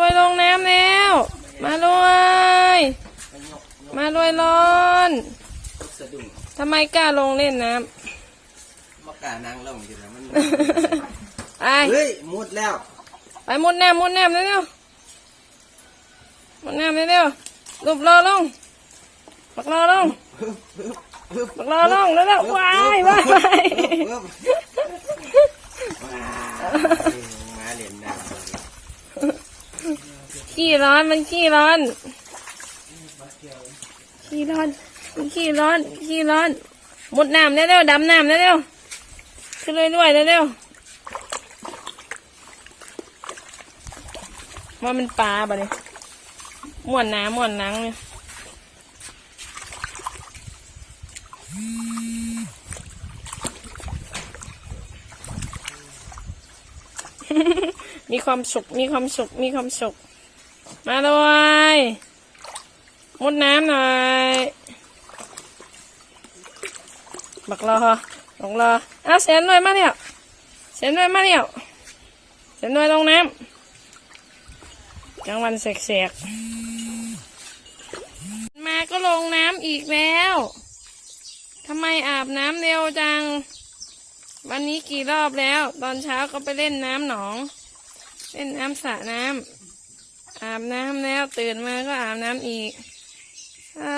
รวยลงน้ำแล้ว มารวย มารวยร้อนสะดุ้งทำไมกล้าลงเล่นน้มากล้านั่งลงอยู่แล้วมันำไป เฮ้ยมุดแล้วไปมุดน้ำมุดน้ำเร็วๆมุดน้ำเร็วๆรูปรอลงปักรอลงฮึบฮึบฮึบปักรอลงเร็วๆว้ายว้ายว้ายฮึบว้าวมาเล่นน้ำ ขี้ร้อน มันขี้ร้อน ขี้ร้อน มันขี้ร้อน ขี้ร้อน หมดน้ำเร็วดำน้ำเร็วขึ้นเรื่อยๆเร็วว่ามันปลาปะเนี่ยม่วนน้ำม่วนนังเนี่ยมีความสุข มีความสุข มีความสุข มาเลยมุดน้ำหน่อยบักรอบักรอเอาเสียนหน่อยมาเนี่ยเสียนหน่อยมาเนี่ยเสียนหน่อยลงน้ำกลางวันแสกๆมาก็ลงน้ำอีกแล้วทำไมอาบน้ำเร็วจัง วันนี้กี่รอบแล้ว ตอนเช้าก็ไปเล่นน้ำหนอง เล่นน้ำสระน้ำ อาบน้ำแล้วตื่นมาก็อาบน้ำอีกอ่า